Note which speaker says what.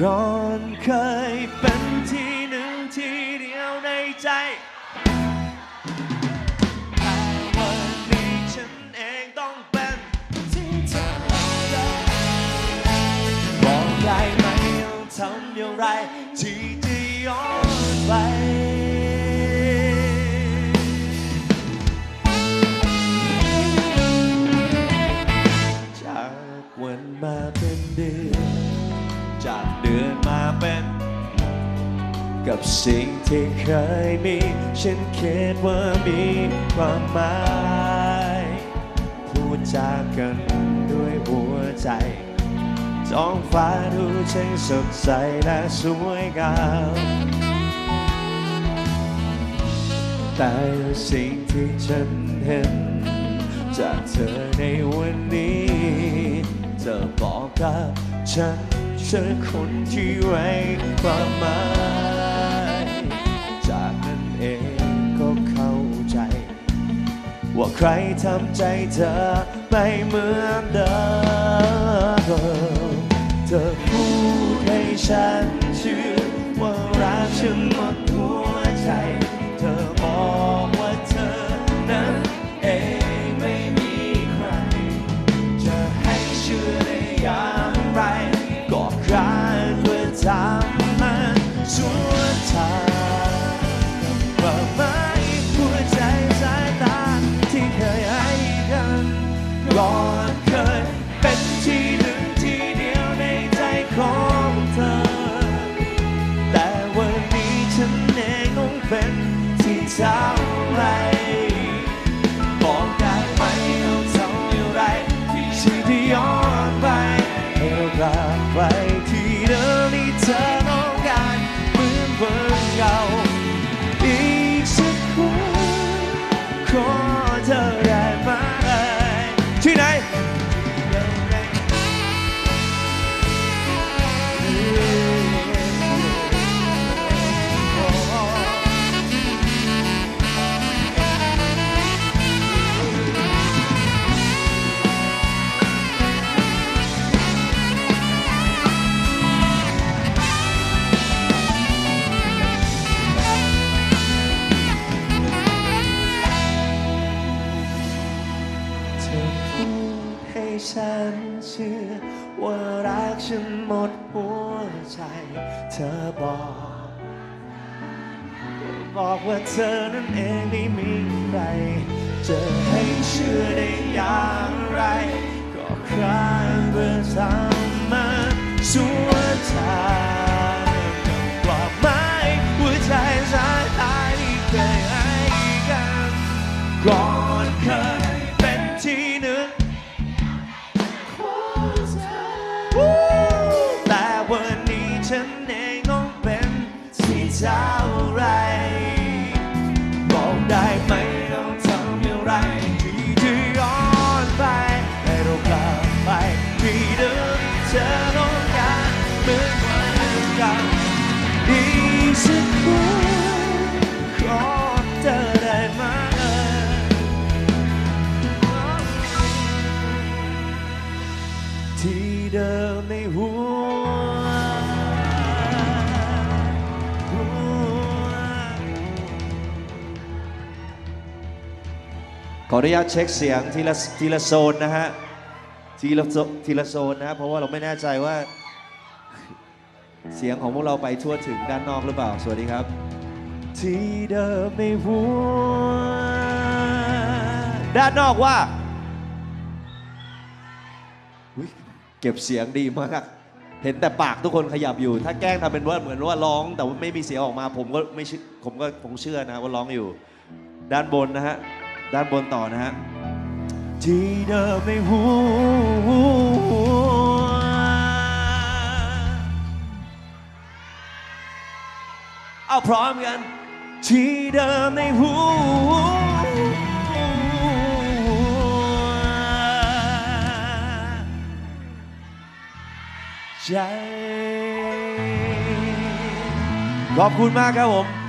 Speaker 1: ก่อนเคยเป็นที่หนึ่งที่เดียวในใจแต่วันนี้ฉันเองต้องเป็นที่เธอเลือกบอกได้ไหมต้องทำอย่างไร ที่จะย้อนไป กับสิ่งที่เคยมี ฉันคิดว่ามีความหมายพูดจากันด้วยหัวใจท้องฟ้าดูช่างสดใสและสวยงามแต่สิ่งที่ฉันเห็น จากเธอในวันนี้เธอบอกกับฉันเธอคนที่ไร้ความหมาย ว่าใครทำใจเธอไม่เหมือนเดิมเธอพูดให้ฉัน เป็นที่เท่าไรบอกได้ไหมเราทำอย่างไรที่ชีที่ย้อนไปให้เรากลับไป เชื่อ ว่ารักฉันหมดหัวใจ เธอบอก บอกว่าเธอนั้นเองไม่มีใครจะให้เชื่อได้อย่างไร ก็ครั้งเบื่อทำมั รักดีสักครั้งขอเธอได้ไหมที่เดิมในหัวขออนุญาตเช็คเสียงทีละทีละโซนนะฮะทีละโซทีละโซนนะเพราะว่าเราไม่แน่ใจว่า เสียงของพวกเราไปทั่วถึงด้านนอกหรือเปล่า สวัสดีครับ ที่เดิมในหัว ด้านนอกว่าอุ๊ยเก็บเสียงดีมาก เห็นแต่ปากทุกคนขยับอยู่ ถ้าแกล้งทำเป็นว่าเหมือนว่าร้อง แต่ว่าไม่มีเสียงออกมา ผมก็ไม่เชื่อผมก็คงเชื่อนะว่าร้องอยู่ ด้านบนนะฮะ ด้านบนต่อนะฮะ ที่เดิมในหัว เอาพร้อมกัน ที่เดิมในหัวใจขอบคุณมากครับผม